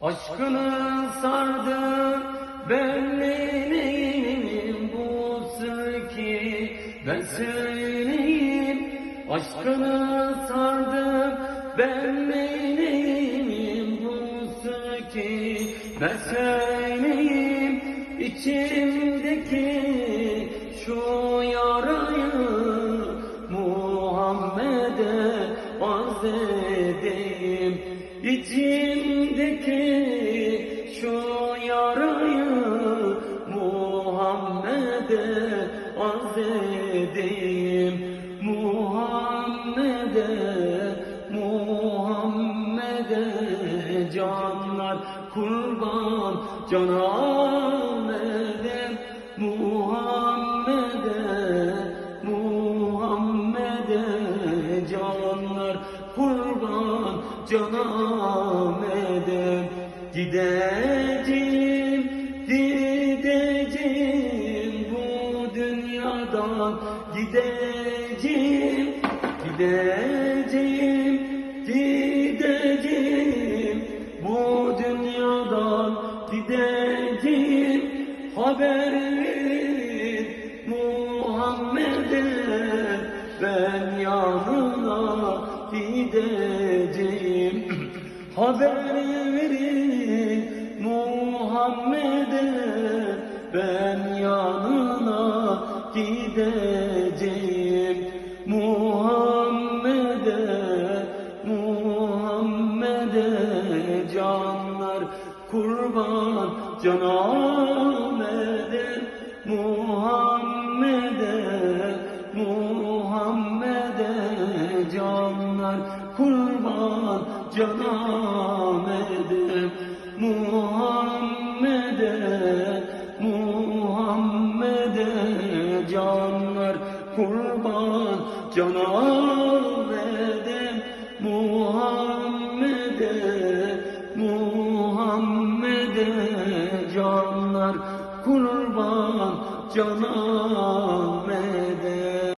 Aşkını sardı benliğim bu sır ki ben söyleyeyim Aşkını sardı benliğim bu sır ki ben söyleyeyim içimdeki şu yarayı Muhammed'e arz edeyim şu yarayı Muhammed'e arz edeyim Muhammed'e Muhammed'e canlar kurban canım edem Muhammed'e Muhammed'e canlar kurban canım edem Gideceğim, gideceğim bu dünyadan. Gideceğim, gideceğim, gideceğim bu dünyadan. Gideceğim, haber verin Muhammed'e. Ben yanına gideceğim Haber verin Muhammed'e ben yanına gideceğim. Muhammed'e Muhammed'e canlar kurban eder. Muhammed'e Muhammed'e canlar kurban canım eder Muhammed'e Muhammed'e canlar kurban canım eder Muhammed'e Muhammed'e canlar kurban canım eder